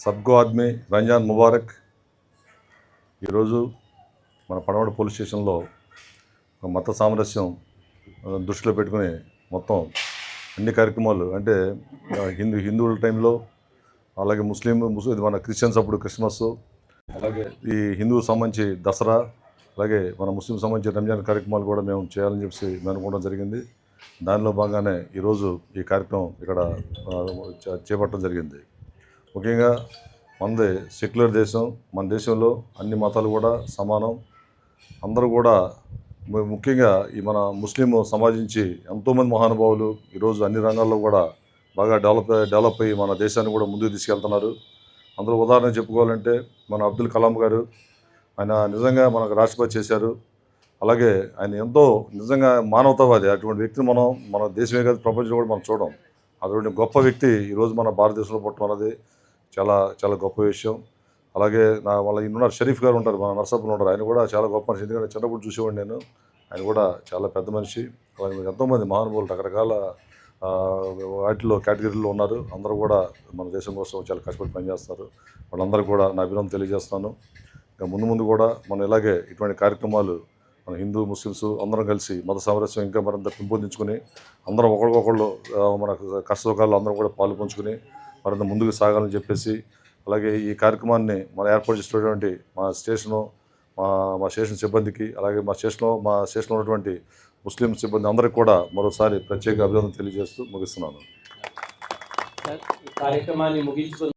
సబ్గో ఆద్మీ రంజాన్ ముబారక్. ఈరోజు మన పడవడ పోలీస్ స్టేషన్లో ఒక మత సామరస్యం దృష్టిలో పెట్టుకుని మొత్తం అన్ని కార్యక్రమాలు అంటే హిందూ హిందువుల టైంలో అలాగే ముస్లిం ముస్లిం ఇది మన క్రిస్టియన్స్ అప్పుడు క్రిస్మస్ అలాగే ఈ హిందువు సంబంధించి దసరా అలాగే మన ముస్లిం సంబంధించి రంజాన్ కార్యక్రమాలు కూడా మేము చేయాలని చెప్పి మేము అనుకోవడం జరిగింది. దానిలో భాగంగానే ఈరోజు ఈ కార్యక్రమం ఇక్కడ చేపట్టడం జరిగింది. ముఖ్యంగా మనది సెక్యులర్ దేశం మన దేశంలో అన్ని మతాలు కూడా సమానం. అందరూ కూడా ముఖ్యంగా ఈ మన ముస్లిం సమాజించి ఎంతోమంది మహానుభావులు ఈరోజు అన్ని రంగాల్లో కూడా బాగా డెవలప్ డెవలప్ అయ్యి మన దేశాన్ని కూడా ముందుకు తీసుకెళ్తున్నారు. అందులో ఉదాహరణ చెప్పుకోవాలంటే మన అబ్దుల్ కలాం గారు ఆయన నిజంగా మనకు రాష్ట్రపతి చేశారు. అలాగే ఆయన ఎంతో నిజంగా మానవతావాది. అటువంటి వ్యక్తిని మనం మన దేశమే కాదు ప్రపంచం కూడా మనం చూడడం అటువంటి గొప్ప వ్యక్తి ఈరోజు మన భారతదేశంలో పుట్టమన్నది అనేది చాలా చాలా గొప్ప విషయం. అలాగే నా వాళ్ళ ఈయన ఉన్నారు షరీఫ్ గారు ఉంటారు మన నర్సాపురం ఉంటారు. ఆయన కూడా చాలా గొప్ప మనిషి. ఎందుకంటే చిన్నప్పుడు చూసేవాడిని నేను. ఆయన కూడా చాలా పెద్ద మనిషి. అలాగే ఎంతోమంది మహానుభావులు రకరకాల వాటిలో కేటగిరీలో ఉన్నారు. అందరూ కూడా మన దేశం కోసం చాలా కష్టపడి పనిచేస్తారు వాళ్ళందరూ కూడా నా అభినందన తెలియజేస్తాను ఇంకా ముందు ముందు కూడా మనం ఇలాగే ఇటువంటి కార్యక్రమాలు మన హిందూ ముస్లిమ్స్ అందరం కలిసి మత సామరస్యం ఇంకా మరింత పెంపొందించుకుని అందరం ఒకరికొకళ్ళు మన కష్ట అందరం కూడా పాలు పంచుకుని మరింత ముందుకు సాగాలని చెప్పేసి అలాగే ఈ కార్యక్రమాన్ని మనం ఏర్పాటు చేసినటువంటి మా స్టేషను మా మా స్టేషన్ సిబ్బందికి అలాగే మా స్టేషన్లో మా స్టేషన్లో ఉన్నటువంటి ముస్లిం సిబ్బంది అందరికీ కూడా మరోసారి ప్రత్యేక అభినందన తెలియజేస్తూ ముగిస్తున్నాను. కార్యక్రమాన్ని ముగించుకుని